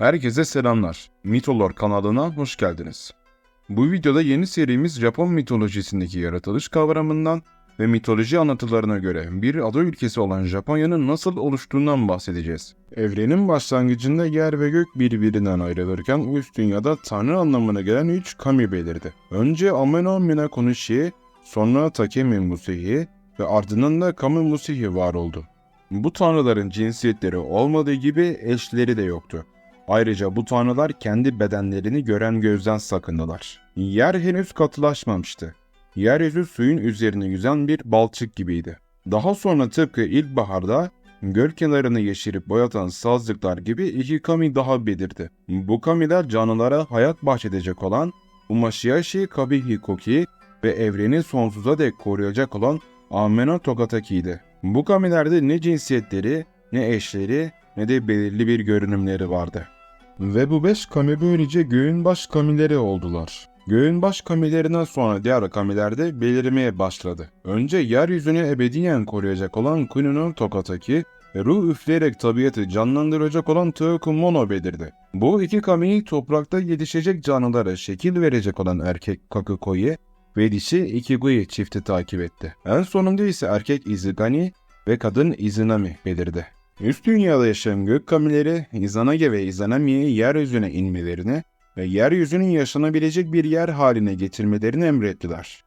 Herkese selamlar. Mitolor kanalına hoş geldiniz. Bu videoda yeni serimiz Japon mitolojisindeki yaratılış kavramından ve mitoloji anlatılarına göre bir ada ülkesi olan Japonya'nın nasıl oluştuğundan bahsedeceğiz. Evrenin başlangıcında yer ve gök birbirinden ayrılırken üst dünyada tanrı anlamına gelen 3 kami belirdi. Önce Ameno Minakonushi, sonra Takemi Musehi ve ardından da Kami Musehi var oldu. Bu tanrıların cinsiyetleri olmadığı gibi eşleri de yoktu. Ayrıca bu tanrılar kendi bedenlerini gören gözden sakındılar. Yer henüz katılaşmamıştı. Yeryüzü suyun üzerine yüzen bir balçık gibiydi. Daha sonra tıpkı ilkbaharda göl kenarını yeşerip boyatan sazlıklar gibi iki kami daha belirdi. Bu kamiler canlılara hayat bahşedecek olan Umashiyashi Kabihi Koki ve evreni sonsuza dek koruyacak olan Ameno Togataki'ydi. Bu kamilerde ne cinsiyetleri, ne eşleri, ne de belirli bir görünümleri vardı. Ve bu beş kami böylece göğün baş kamileri oldular. Göğün baş kamilerinden sonra diğer kamiler de belirmeye başladı. Önce yeryüzünü ebediyen koruyacak olan Kunino Tokataki ruh üfleyerek tabiatı canlandıracak olan Teukumono belirdi. Bu iki kamiyi toprakta yetişecek canlılara şekil verecek olan erkek Kakukoye ve dişi Ikigui çifti takip etti. En sonunda ise erkek Izugani ve kadın Izunami belirdi. Üst dünyada yaşayan gök kamileri Izanage ve Izanami'ye yeryüzüne inmelerini ve yeryüzünün yaşanabilecek bir yer haline getirmelerini emrettiler.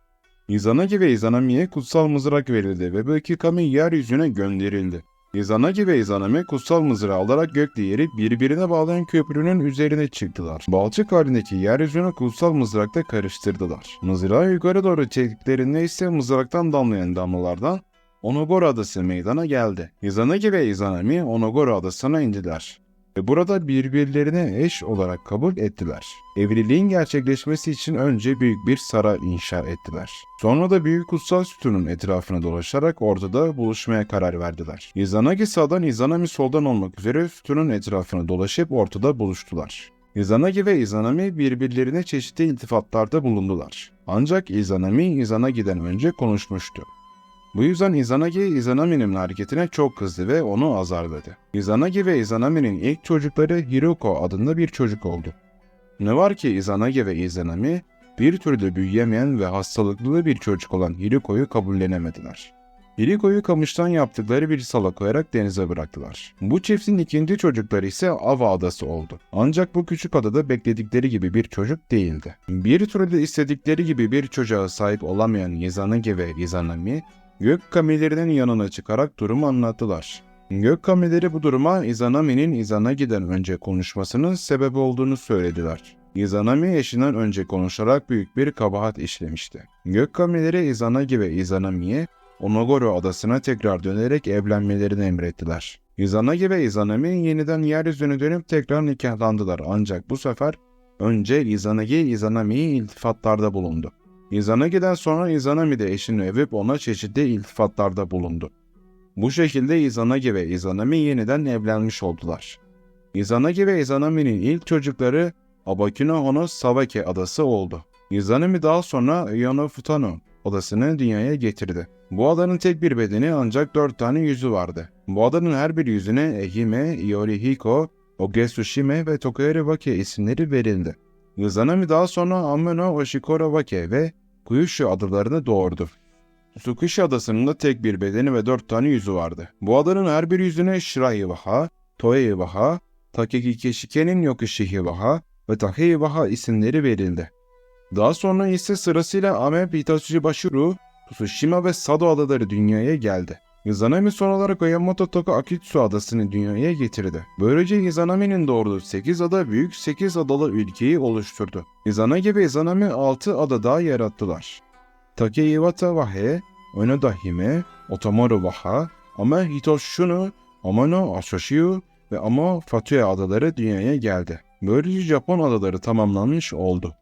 Izanagi ve Izanami'ye kutsal mızrak verildi ve bu iki kami yeryüzüne gönderildi. Izanagi ve Izanami kutsal mızrağı alarak gökle yeri birbirine bağlayan köprünün üzerine çıktılar. Balçık halindeki yeryüzünü kutsal mızrakta karıştırdılar. Mızrağı yukarı doğru çektiklerinde ise mızraktan damlayan damlalardan Onogoro adası meydana geldi. Izanagi ve Izanami Onogoro adasına indiler ve burada birbirlerine eş olarak kabul ettiler. Evliliğin gerçekleşmesi için önce büyük bir saray inşa ettiler. Sonra da büyük kutsal sütunun etrafına dolaşarak ortada buluşmaya karar verdiler. Izanagi sağdan Izanami soldan olmak üzere sütunun etrafına dolaşıp ortada buluştular. Izanagi ve Izanami birbirlerine çeşitli iltifatlarda bulundular. Ancak Izanami Izanagi'den önce konuşmuştu. Bu yüzden Izanagi Izanami'nin hareketine çok kızdı ve onu azarladı. Izanagi ve Izanami'nin ilk çocukları Hiroko adında bir çocuk oldu. Ne var ki Izanagi ve Izanami bir türlü büyüyemeyen ve hastalıklı bir çocuk olan Hiriko'yu kabullenemediler. Hiriko'yu kamıştan yaptıkları bir sala koyarak denize bıraktılar. Bu çiftin ikinci çocukları ise Ava adası oldu. Ancak bu küçük adada bekledikleri gibi bir çocuk değildi. Bir türlü istedikleri gibi bir çocuğa sahip olamayan Izanagi ve Izanami Gök kamilerinin yanına çıkarak durumu anlattılar. Gök kamileri bu duruma Izanami'nin Izanagi'den önce konuşmasının sebep olduğunu söylediler. Izanami eşinden önce konuşarak büyük bir kabahat işlemişti. Gök kamileri Izanagi ve Izanami'ye Onogoro adasına tekrar dönerek evlenmelerini emrettiler. Izanagi ve Izanami yeniden yeryüzüne dönüp tekrar nikahlandılar ancak bu sefer önce Izanagi Izanami'ye iltifatlarda bulundu. Izanagi'den sonra Izanami de eşini övüp ona çeşitli iltifatlarda bulundu. Bu şekilde Izanagi ve Izanami yeniden evlenmiş oldular. Izanagi ve Izanami'nin ilk çocukları Abakino Hono Sawake adası oldu. Izanami daha sonra Yono Futano adasını dünyaya getirdi. Bu adanın tek bir bedeni ancak dört tane yüzü vardı. Bu adanın her bir yüzüne Ehime, Yorihiko, Ogetsushime ve Tokoyori Wake isimleri verildi. Izanami daha sonra Ameno Oshikoro Wake ve Kyushu adalarını doğurdu. Tsukushi adasının da tek bir bedeni ve dört tane yüzü vardı. Bu adanın her bir yüzüne Shiraiwaha, Toeiwaha, Takekikeshike'nin Yokishihiwaha ve Takeiwaha isimleri verildi. Daha sonra ise sırasıyla Ame, Hitachi Bashuru, Tsushima ve Sado adaları dünyaya geldi. Izanami son olarak Oyamoto Toku Akitsu adasını dünyaya getirdi. Böylece Izanami'nin doğurduğu 8 ada büyük 8 adalı ülkeyi oluşturdu. Izanagi ve Izanami 6 ada daha yarattılar. Takeiwata Wahe, Onoda Hime, Otomoru Waha, Ama Hitoshunu, Amano Ashoshiu ve Ama Fatue adaları dünyaya geldi. Böylece Japon adaları tamamlanmış oldu.